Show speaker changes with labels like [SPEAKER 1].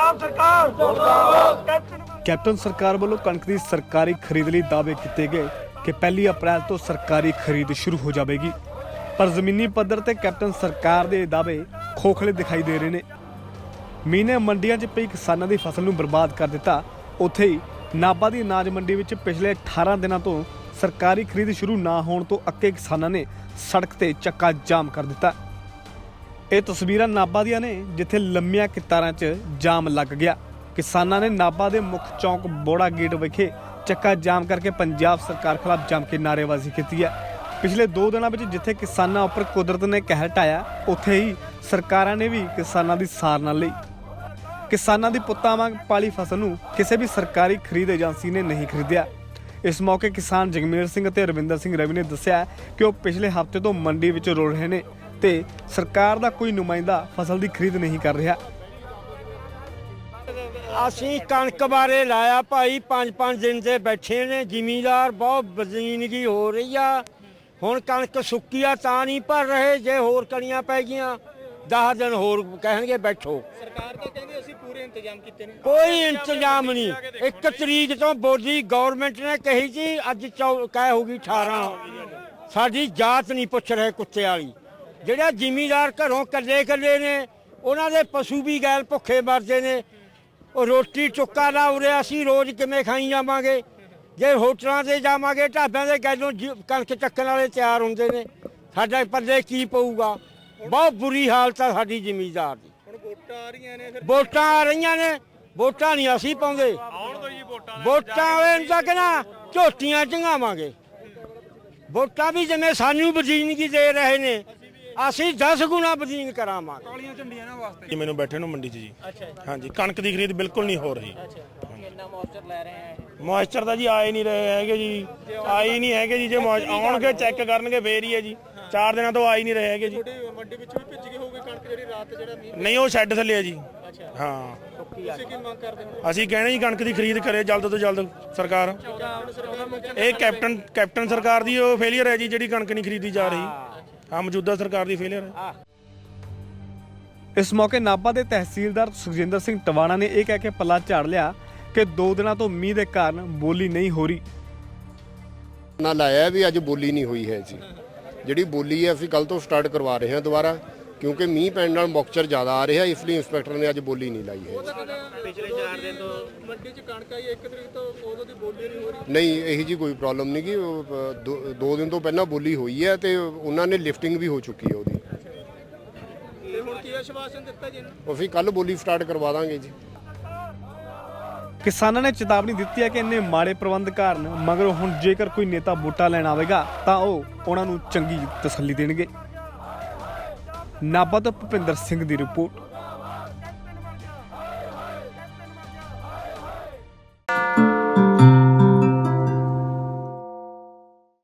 [SPEAKER 1] ਪੰਜਾਬ ਸਰਕਾਰ ਮੁਰਦਾਬਾਦ captain
[SPEAKER 2] captain ਸਰਕਾਰ ਵੱਲੋਂ ਕਣਕ ਦੀ ਸਰਕਾਰੀ ਖਰੀਦ ਲਈ ਦਾਅਵੇ ਕੀਤੇ ਗਏ ਕਿ ਪਹਿਲੀ ਅਪ੍ਰੈਲ ਤੋਂ ਸਰਕਾਰੀ ਖਰੀਦ ਸ਼ੁਰੂ ਹੋ ਜਾਵੇਗੀ। ਪਰ ਜ਼ਮੀਨੀ ਪੱਧਰ ਤੇ ਕੈਪਟਨ ਸਰਕਾਰ ਦੇ ਦਾਅਵੇ ਖੋਖਲੇ ਦਿਖਾਈ ਦੇ ਰਹੇ ਨੇ। ਮੀਨੇ ਮੰਡੀਆਂ 'ਚ ਪਈ ਕਿਸਾਨਾਂ ਦੀ ਫਸਲ ਨੂੰ ਬਰਬਾਦ ਕਰ ਦਿੱਤਾ। ਉੱਥੇ ਹੀ ਨਾਭਾ ਦੀ ਅਨਾਜ ਮੰਡੀ ਵਿੱਚ ਪਿਛਲੇ 18 ਦਿਨਾਂ ਤੋਂ ਸਰਕਾਰੀ ਖਰੀਦ ਸ਼ੁਰੂ ਨਾ ਹੋਣ ਤੋਂ ਅੱਕੇ ਕਿਸਾਨਾਂ ਨੇ ਸੜਕ ਤੇ ਚੱਕਾ ਜਾਮ ਕਰ ਦਿੱਤਾ। ਇਹ ਤਸਵੀਰਾਂ ਨਾਭਾ ਦੀਆਂ ਨੇ, ਜਿੱਥੇ ਲੰਮੀਆਂ ਕਿਤਾਰਾਂ 'ਚ ਜਾਮ ਲੱਗ ਗਿਆ। ਕਿਸਾਨਾਂ ਨੇ ਨਾਭਾ ਦੇ ਮੁੱਖ ਚੌਂਕ ਬੋੜਾ ਗੇਟ ਵਿਖੇ ਚੱਕਾ ਜਾਮ ਕਰਕੇ ਪੰਜਾਬ ਸਰਕਾਰ ਖਿਲਾਫ ਜੰਮ ਕੇ ਨਾਅਰੇਬਾਜ਼ੀ ਕੀਤੀ ਹੈ। ਪਿਛਲੇ 2 ਦਿਨਾਂ ਵਿੱਚ ਜਿੱਥੇ ਕਿਸਾਨਾਂ ਉੱਪਰ ਕੁਦਰਤ ਨੇ ਕਹਿਰ ਢਾਇਆ, ਉੱਥੇ ਹੀ ਸਰਕਾਰਾਂ ਨੇ ਵੀ ਕਿਸਾਨਾਂ ਦੀ ਸਾਰ ਨਾਲ ਲਈ। ਕਿਸਾਨਾਂ ਦੀ ਪੁੱਤਾਂ ਵਾਂਗ ਪਾਲੀ ਫਸਲ ਨੂੰ ਕਿਸੇ ਵੀ ਸਰਕਾਰੀ ਖਰੀਦ ਏਜੰਸੀ ਨੇ ਨਹੀਂ ਖਰੀਦਿਆ। ਇਸ ਮੌਕੇ ਕਿਸਾਨ ਜਗਮੇਰ ਸਿੰਘ ਅਤੇ ਰਵਿੰਦਰ ਸਿੰਘ ਰਵੀ ਨੇ ਦੱਸਿਆ ਕਿ ਉਹ ਪਿਛਲੇ ਹਫ਼ਤੇ ਤੋਂ ਮੰਡੀ ਵਿੱਚ ਰੁਲ ਰਹੇ ਨੇ। ਤੇ ਸਰਕਾਰ ਦਾ ਕੋਈ ਨੁਮਾਇੰਦਾ ਫਸਲ ਦੀ ਖਰੀਦ ਨਹੀਂ ਕਰ ਰਿਹਾ।
[SPEAKER 3] ਅਸੀਂ ਕਣਕ ਬਾਰੇ ਲਾਇਆ ਭਾਈ ਪੰਜ ਪੰਜ ਦਿਨ ਦੇ ਬੈਠੇ ਨੇ ਜ਼ਿਮੀਂਦਾਰ ਬਹੁਤ ਬਜ਼ੀਨਗੀ ਹੋ ਰਹੀ ਆ। ਹੁਣ ਕਣਕ ਸੁੱਕੀ ਆ ਤਾਂ ਨਹੀਂ ਭਰ ਰਹੇ ਜੇ ਹੋਰ ਕਣੀਆਂ ਪੈ ਗਈਆਂ 10 ਦਿਨ ਹੋਰ ਕਹਿਣਗੇ ਬੈਠੋ।
[SPEAKER 4] ਸਰਕਾਰ ਤਾਂ ਕਹਿੰਦੀ ਅਸੀਂ ਪੂਰੇ ਇੰਤਜ਼ਾਮ ਕੀਤੇ ਨੇ।
[SPEAKER 3] ਕੋਈ ਇੰਤਜ਼ਾਮ ਨਹੀਂ। ਇੱਕ ਤਰੀਕ ਤੋਂ ਬੋਲੀ ਗਵਰਨਮੈਂਟ ਨੇ ਕਹੀ ਸੀ ਅੱਜ ਚੌ- ਕਹਿ ਹੋਗੀ 18 ਸਾਡੀ ਜਾਤ ਨਹੀਂ ਪੁੱਛ ਰਹੇ ਕੁੱਤੇ ਵਾਲੀ। ਜਿਹੜਾ ਜ਼ਿਮੀਂਦਾਰ ਘਰੋਂ ਕੱਲੇ ਕੱਲੇ ਨੇ ਉਹਨਾਂ ਦੇ ਪਸ਼ੂ ਵੀ ਗੈਲ ਭੁੱਖੇ ਮਰਦੇ ਨੇ। ਉਹ ਰੋਟੀ ਚੁੱਕਾ ਲਾ ਉਰੇ ਅਸੀਂ ਰੋਜ਼ ਕਿਵੇਂ ਖਾਈ ਜਾਵਾਂਗੇ? ਜੇ ਹੋਟਲਾਂ ਤੇ ਜਾਵਾਂਗੇ ਢਾਬਿਆਂ ਦੇ ਗੈਲੋਂ ਕਣਕ ਚੱਕਣ ਵਾਲੇ ਤਿਆਰ ਹੁੰਦੇ ਨੇ। ਸਾਡਾ ਪੱਲੇ ਕੀ ਪਊਗਾ? ਬਹੁਤ ਬੁਰੀ ਹਾਲਤ ਆ ਸਾਡੀ ਜ਼ਿਮੀਂਦਾਰ ਦੀ।
[SPEAKER 4] ਹੁਣ ਵੋਟਾਂ ਆ ਰਹੀਆਂ ਨੇ ਫਿਰ।
[SPEAKER 3] ਵੋਟਾਂ ਆ ਰਹੀਆਂ ਨੇ ਵੋਟਾਂ ਨਹੀਂ ਅਸੀਂ ਪਾਉਂਦੇ।
[SPEAKER 4] ਆਉਣ ਦੋ ਜੀ ਵੋਟਾਂ
[SPEAKER 3] ਵੋਟਾਂ ਵਾਲੇ ਨੂੰ ਤਾਂ ਕਹਿੰਦਾ ਝੋਟੀਆਂ ਚੰਗਾਵਾਂਗੇ। ਵੋਟਾਂ ਵੀ ਜਿਵੇਂ ਸਾਨੂੰ ਬਦੀਨਗੀ ਦੇ ਰਹੇ ਨੇ ਅਸੀਂ 10 ਗੁਣਾ ਬਦੀਨ ਕਰਾਵਾਂਗੇ।
[SPEAKER 4] ਕਾਲੀਆਂ ਝੰਡੀਆਂ ਨਾ ਵਾਸਤੇ।
[SPEAKER 5] ਜੀ ਮੈਨੂੰ ਬੈਠੇ ਨੂੰ ਮੰਡੀ 'ਚ ਜੀ।
[SPEAKER 4] ਅੱਛਾ
[SPEAKER 5] ਹਾਂਜੀ ਕਣਕ ਦੀ ਖਰੀਦ ਬਿਲਕੁਲ ਨਹੀਂ ਹੋ ਰਹੀ।
[SPEAKER 4] ਅੱਛਾ ਕਿੰਨਾ ਮੌਸਚਰ ਲੈ ਰਹੇ ਆ।
[SPEAKER 5] ਮੋਇਸਚਰ ਤਾਂ ਜੀ ਆਏ ਨਹੀਂ ਰਹੇ ਹੈਗੇ ਜੀ। ਆਏ ਨਹੀਂ ਹੈਗੇ ਜੀ ਜੇ ਮੌਇਸ- ਆਉਣਗੇ ਚੈੱਕ ਕਰਨਗੇ ਫੇਰ ਹੀ ਹੈ ਜੀ। ਚਾਰ ਦਿਨਾਂ ਤੋਂ ਆਏ ਨਹੀਂ ਰਹੇ ਹੈਗੇ ਜੀ।
[SPEAKER 4] ਤੁਹਾਡੀ ਮੰਡੀ ਵਿੱਚ ਵੀ ਭਿੱਜ ਗਈ ਹੋਊਗੀ ਕਣਕ ਜਿਹੜੀ ਰਾਤ ਜਿਹੜਾ ਮੀਂਹ
[SPEAKER 5] ਨਹੀਂ ਉਹ ਸ਼ੈੱਡ ਥੱਲੇ ਹੈ ਜੀ।
[SPEAKER 4] ਅੱਛਾ।
[SPEAKER 5] ਹਾਂ।
[SPEAKER 4] ਤੁਸੀਂ ਕੀ ਮੰਗ ਕਰਦੇ ਹੋ?
[SPEAKER 5] ਅਸੀਂ ਕਹਿੰਦੇ ਜੀ ਕਣਕ ਦੀ ਖਰੀਦ ਕਰੇ ਜਲਦ ਤੋਂ ਜਲਦ ਸਰਕਾਰ। ਇਹ ਕੈਪਟਨ ਕੈਪਟਨ ਸਰਕਾਰ ਦੀ ਉਹ ਫੇਲਿਅਰ ਹੈ ਜੀ ਜਿਹੜੀ ਕਣਕ ਨਹੀਂ ਖਰੀਦੀ ਜਾ ਰਹੀ। ਹਾਂ ਮੌਜੂਦਾ ਸਰਕਾਰ ਦੀ ਫੇਲਿਅਰ ਹੈ।
[SPEAKER 2] ਇਸ ਮੌਕੇ ਨਾਭਾ ਦੇ ਤਹਿਸੀਲਦਾਰ ਸੁਖਜਿੰਦਰ ਸਿੰਘ ਟਵਾਣਾ ਨੇ ਇਹ ਕਹਿ ਕੇ ਪੱਲਾ ਝਾੜ ਲਿਆ ਕਿ 2 ਦਿਨਾਂ ਤੋਂ ਮੀਂਹ ਦੇ ਕਾਰਨ ਬੋਲੀ ਨਹੀਂ ਹੋ ਰਹੀ।
[SPEAKER 6] ਨਾ ਲਾਇਆ ਵੀ ਅੱਜ ਬੋਲੀ ਨਹੀਂ ਹੋਈ ਹੈ ਜੀ। ਜਿਹੜੀ ਬੋਲੀ ਹੈ ਅਸੀਂ ਕੱਲ ਤੋਂ ਸਟਾਰਟ ਕਰਵਾ ਰਹੇ ਹਾਂ ਦੁਬਾਰਾ। ਕਿਉਂਕਿ ਮੀਂਹ ਪੈਣ ਨਾਲ ਮੌਕਚਰ ਜ਼ਿਆਦਾ ਆ ਰਿਹਾ ਇਸ ਲਈ ਇੰਸਪੈਕਟਰ ਨੇ ਅੱਜ ਬੋਲੀ ਨਹੀਂ ਲਾਈ ਹੈ।
[SPEAKER 4] ਪਿਛਲੇ 4 ਦਿਨ ਤੋਂ ਮੰਡੀ 'ਚ ਕਣਕ ਆਈ 1 ਤਰੀਕ ਤੋਂ ਉਦੋਂ ਦੀ ਬੋਲੀ ਨਹੀਂ ਹੋ ਰਹੀ।
[SPEAKER 6] ਨਹੀਂ ਇਹੀ ਜੀ ਕੋਈ ਪ੍ਰੋਬਲਮ ਨਹੀਂ ਅ, ਦੋ- ਦਿਨ ਤੋਂ ਪਹਿਲਾਂ ਬੋਲੀ ਹੋਈ ਹੈ ਤੇ ਉਹਨਾਂ ਨੇ ਲਿਫਟਿੰਗ ਵੀ ਹੋ ਚੁੱਕੀ ਹੈ ਉਹਦੀ।
[SPEAKER 4] ਤੇ ਹੁਣ ਕੀ ਆਸ਼ਵਾਸਨ ਦਿੱਤਾ ਜੀ ਇਹਨੂੰ
[SPEAKER 6] ਅਸੀਂ ਕੱਲ ਬੋਲੀ ਸਟਾਰਟ ਕਰਵਾ ਦਾਂਗੇ ਜੀ।
[SPEAKER 2] ਕਿਸਾਨਾਂ ਨੇ ਚੇਤਾਵਨੀ ਦਿੱਤੀ ਹੈ ਕਿ ਇੰਨੇ ਮਾੜੇ ਪ੍ਰਬੰਧ ਕਾਰਨ ਮਗਰ ਹੁਣ ਜੇਕਰ ਕੋਈ ਨੇਤਾ ਵੋਟਾਂ ਲੈਣ ਆਵੇਗਾ ਤਾਂ ਉਹ ਉਹਨਾਂ ਨੂੰ ਚੰਗੀ ਤਸੱਲੀ ਦੇਣਗੇ। ਨਾਭਾ ਤੋਂ ਭੁਪਿੰਦਰ ਸਿੰਘ ਦੀ ਰਿਪੋਰਟ।